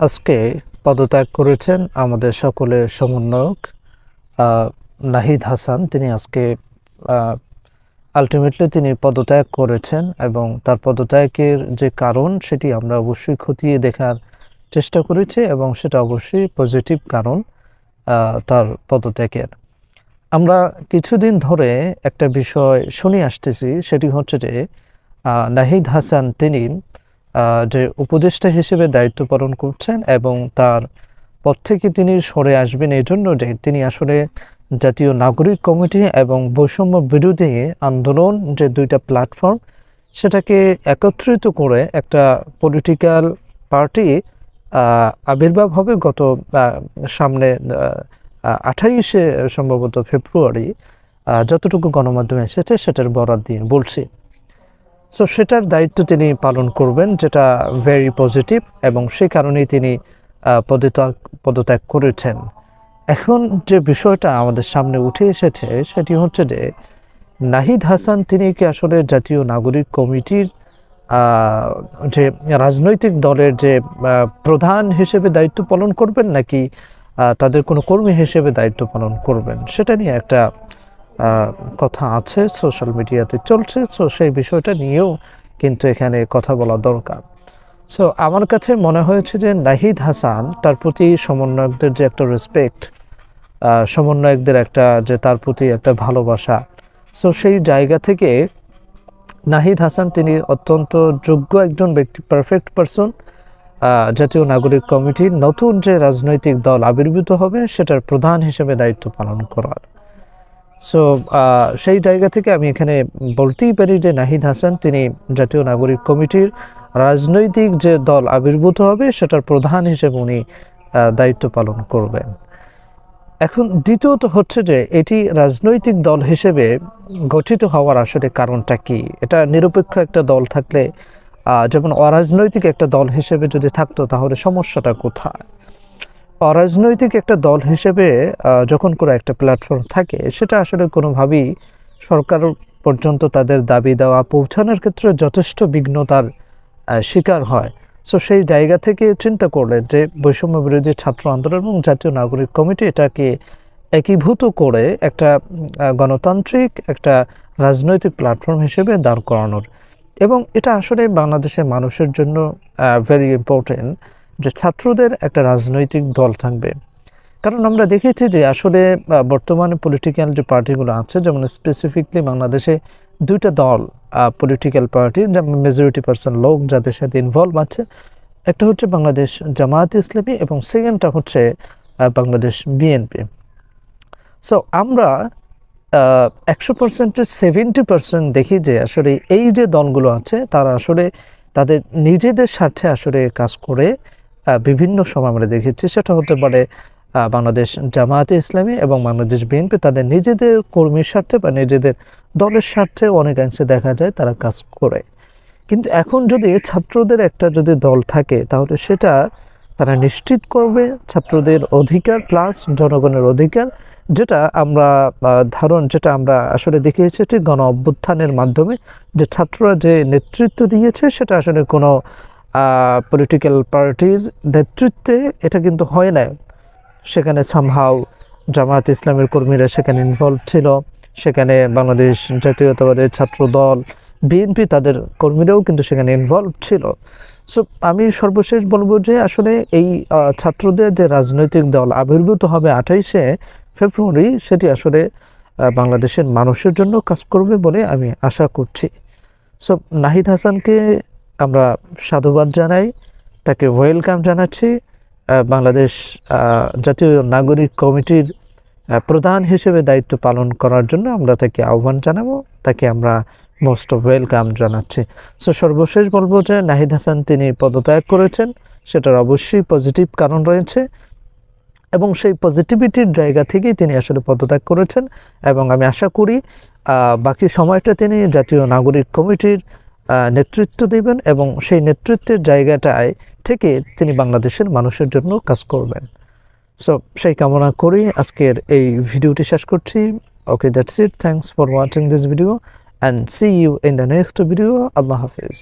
আজকে পদত্যাগ করেছেন আমাদের সকলের সমন্বয়ক নাহিদ হাসান। তিনি আজকে আলটিমেটলি তিনি পদত্যাগ করেছেন এবং তার পদত্যাগের যে কারণ সেটি আমরা অবশ্যই খতিয়ে দেখার চেষ্টা করেছি এবং সেটা অবশ্যই পজিটিভ কারণ তার পদত্যাগের। আমরা কিছুদিন ধরে একটা বিষয় শুনে আসতেছি, সেটি হচ্ছে যে নাহিদ হাসান তিনি যে উপদেষ্টা হিসেবে দায়িত্ব পালন করছেন এবং তার পর থেকে তিনি সরে আসবেন এই জন্য যে তিনি আসলে জাতীয় নাগরিক কমিটি এবং বৈষম্য বিরোধী আন্দোলন যে দুইটা প্ল্যাটফর্ম সেটাকে একত্রিত করে একটা পলিটিক্যাল পার্টি আবির্ভাব হবে গত সামনে আঠাইশে সম্ভবত ফেব্রুয়ারি যতটুকু গণমাধ্যমে এসেছে সেটার বরাদ দিয়ে বলছি। সো সেটার দায়িত্ব তিনি পালন করবেন, যেটা ভেরি পজিটিভ এবং সেই কারণেই তিনি পদত্যাগ পদত্যাগ করেছেন। এখন যে বিষয়টা আমাদের সামনে উঠে এসেছে, সেটি হচ্ছে যে, নাহিদ হাসান তিনি কি আসলে জাতীয় নাগরিক কমিটির যে রাজনৈতিক দলের যে প্রধান হিসেবে দায়িত্ব পালন করবেন নাকি তাদের কোনো কর্মী হিসেবে দায়িত্ব পালন করবেন, সেটা নিয়ে একটা কথা আছে সোশ্যাল মিডিয়াতে চলছে সো সেই বিষয়টা নিয়েও কিন্তু এখানে কথা বলা দরকার। সো আমার কাছে মনে হয়েছে যে নাহিদ হাসান তার প্রতি সমন্বয়কদের যে একটা রেসপেক্ট সমন্বয়কদের একটা, যে তার প্রতি একটা ভালোবাসা সো সেই জায়গা থেকে নাহিদ হাসান তিনি অত্যন্ত যোগ্য একজন ব্যক্তি পারফেক্ট পারসন জাতীয় নাগরিক কমিটির নতুন যে রাজনৈতিক দল আবির্ভূত হবে সেটার প্রধান হিসেবে দায়িত্ব পালন করার। সো সেই জায়গা থেকে আমি এখানে বলতেই পারি যে নাহিদ হাসান তিনি জাতীয় নাগরিক কমিটির রাজনৈতিক যে দল আবির্ভূত হবে, সেটার প্রধান হিসেবে উনি দায়িত্ব পালন করবেন। এখন দ্বিতীয়ত হচ্ছে যে এটি রাজনৈতিক দল হিসেবে গঠিত হওয়ার আসলে কারণটা কি? এটা নিরপেক্ষ একটা দল থাকলে যেমন অরাজনৈতিক একটা দল হিসেবে যদি থাকতো, তাহলে সমস্যাটা কোথায়? অরাজনৈতিক একটা দল হিসেবে যখন কোনো একটা প্ল্যাটফর্ম থাকে, সেটা আসলে কোনোভাবেই সরকার পর্যন্ত তাদের দাবি দেওয়া পৌঁছানোর ক্ষেত্রে যথেষ্ট বিঘ্নতার শিকার হয়। সো সেই জায়গা থেকে চিন্তা করলেন যে, বৈষম্য বিরোধী ছাত্র আন্দোলন এবং জাতীয় নাগরিক কমিটি এটাকে একীভূত করে একটা গণতান্ত্রিক একটা রাজনৈতিক প্ল্যাটফর্ম হিসেবে দাঁড় করানোর। এবং এটা আসলে বাংলাদেশের মানুষের জন্য ভেরি ইম্পর্টেন্ট যে ছাত্রদের একটা রাজনৈতিক দল থাকবে। কারণ আমরা দেখেছি যে আসলে বর্তমানে পলিটিক্যাল যে পার্টিগুলো আছে, যেমন স্পেসিফিকলি বাংলাদেশে দুইটা দল পলিটিক্যাল পার্টি যেমন মেজরিটি পার্সন লোক যাদের সাথে ইনভলভ আছে, একটা হচ্ছে বাংলাদেশ জামায়াত ইসলামী এবং সেকেন্ডটা হচ্ছে বাংলাদেশ বিএনপি সো আমরা একশো পার্সেন্টের সেভেন্টি পার্সেন্ট দেখি যে আসলে এই যে দলগুলো আছে, তারা আসলে তাদের নিজেদের স্বার্থে আসলে কাজ করে বিভিন্ন সময় আমরা দেখেছি, সেটা হতে পারে বাংলাদেশ জামায়াতে ইসলামী এবং বাংলাদেশ বিএনপি তাদের নিজেদের কর্মীর স্বার্থে বা নিজেদের দলের স্বার্থে অনেকাংশে দেখা যায় তারা কাজ করে। কিন্তু এখন যদি ছাত্রদের একটা যদি দল থাকে, তাহলে সেটা তারা নিশ্চিত করবে ছাত্রদের অধিকার প্লাস জনগণের অধিকার, যেটা আমরা ধারণ, যেটা আমরা আসলে দেখে এসেছি গণ অভ্যুত্থানের মাধ্যমে, যে ছাত্ররা যে নেতৃত্ব দিয়েছে, সেটা আসলে কোনো পলিটিক্যাল পার্টির নেতৃত্বে এটা কিন্তু হয় না সেখানে সামহাও জামায়াত ইসলামের কর্মীরা সেখানে ইনভলভ ছিল। সেখানে বাংলাদেশ জাতীয়তাবাদী ছাত্র দল বিএনপি তাদের কর্মীরাও কিন্তু সেখানে ইনভলভ ছিল। সো আমি সর্বশেষ বলব যে আসলে এই ছাত্রদের যে রাজনৈতিক দল আবির্ভূত হবে আঠাইশে ফেব্রুয়ারি, সেটি আসলে বাংলাদেশের মানুষের জন্য কাজ করবে বলে আমি আশা করছি। সো নাহিদ হাসানকে আমরা সাধুবাদ জানাই, তাকে ওয়েলকাম জানাচ্ছি বাংলাদেশ জাতীয় নাগরিক কমিটির প্রধান হিসেবে দায়িত্ব পালন করার জন্য আমরা তাকে আহ্বান জানাব, তাকে আমরা মোস্ট ওয়েলকাম জানাচ্ছি। সো সর্বশেষ বলব যে নাহিদ হাসান তিনি পদত্যাগ করেছেন, সেটার অবশ্যই পজিটিভ কারণ রয়েছে এবং সেই পজিটিভিটির জায়গা থেকেই তিনি আসলে পদত্যাগ করেছেন এবং আমি আশা করি বাকি সময়টা তিনি জাতীয় নাগরিক কমিটির নেতৃত্ব দেবেন এবং সেই নেতৃত্বের জায়গাটায় থেকে তিনি বাংলাদেশের মানুষের জন্য কাজ করবেন। সো সেই কামনা করি আজকের এই ভিডিওটি শেষ করছি। Okay that's it thanks for watching this video and see you in the next video Allah Hafiz.